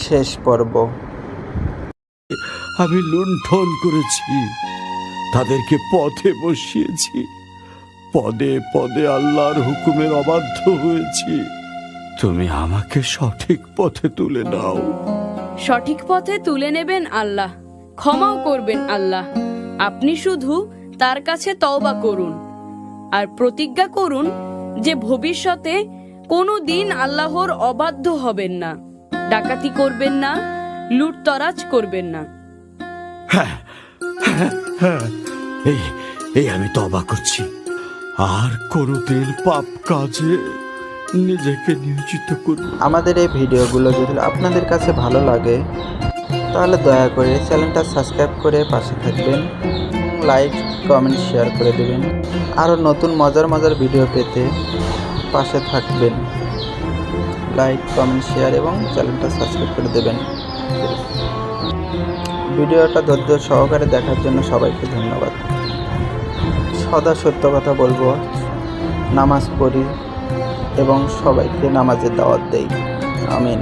শেষ পর্ব। আমি লুণ্ঠন করেছি তাদেরকে পথে বসিয়েছি পদে পদে আল্লাহর হুকুমের অবাধ্য হয়েছি। তুমি আমাকে সঠিক পথে তুলে নাও। সঠিক পথে তুলে নেবেন আল্লাহ ক্ষমাও করবেন আল্লাহ। আপনি শুধু তার কাছে তওবা করুন আর প্রতিজ্ঞা করুন যে ভবিষ্যতে কোনো দিন আল্লাহর অবাধ্য হবেন না। ডাকাতি করবেন না লুটতরাজ করবেন না। হ্যাঁ এই এই আমি তবা করছি আর কোনোদিন পাপ কাজে নিজেকে নিয়োজিত করব আমাদের এই ভিডিওগুলো যদি আপনাদের কাছে ভালো লাগে তাহলে দয়া করে চ্যানেলটা সাবস্ক্রাইব করে পাশে থাকবেন লাইক কমেন্ট শেয়ার করে দেবেন আরও নতুন মজার মজার ভিডিও পেতে পাশে থাকবেন। লাইক কমেন্ট শেয়ার এবং চ্যানেলটা সাবস্ক্রাইব করে দেবেন। ভিডিওটা ধৈর্য সহকারে দেখার জন্য সবাইকে ধন্যবাদ। সদা সত্য কথা বলব, নামাজ পড়ি এবং সবাইকে নামাজের দাওয়াত দেই। আমিন।